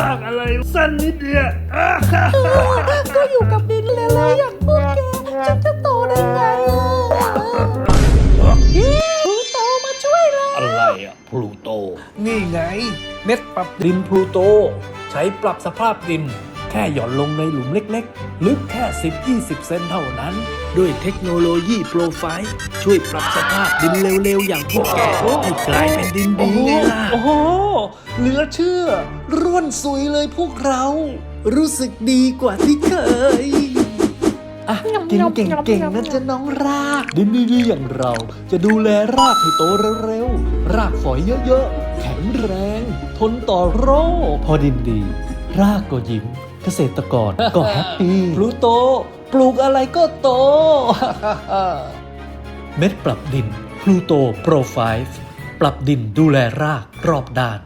รากอะไรสั้นนิดเดียวอะก็อยู่กับดินแล้วๆอย่างพวกแกฉันจะโตได้ไงอะเย้พลูโตมาช่วยแล้วอะไรอะพลูโต นี่ไง เม็ดปรับดินพลูโต ใช้ปรับสภาพดิน แค่หย่อนลงในหลุมเล็กๆ ลึกแค่ 10-20 เซนเท่านั้น ด้วยเทคโนโลยีโปรไฟล์ ช่วยปรับสภาพดินเร็วๆ อย่างพวกแกให้กลายเป็นดินดีไงล่ะ โอ้โหเหลือเชื่อ ร่วนสุยเลยพวกเรา รู้สึกดีกว่าที่เคยอะกินเก่งๆนะจ๊ะน้องราก ดินดีๆอย่างเราจะดูแลรากให้โตเร็วๆ รากฝอยเยอะๆ แข็งแรง ทนต่อโรคพอดินดี รากก็ยิ้มเก ษตรกรก็แฮปปี้พลูโต ปลูกอะไรก็โต เม็ดปรับดินพลูโตโปรไฟล์ปรับดินดูแลรากรอบด้าน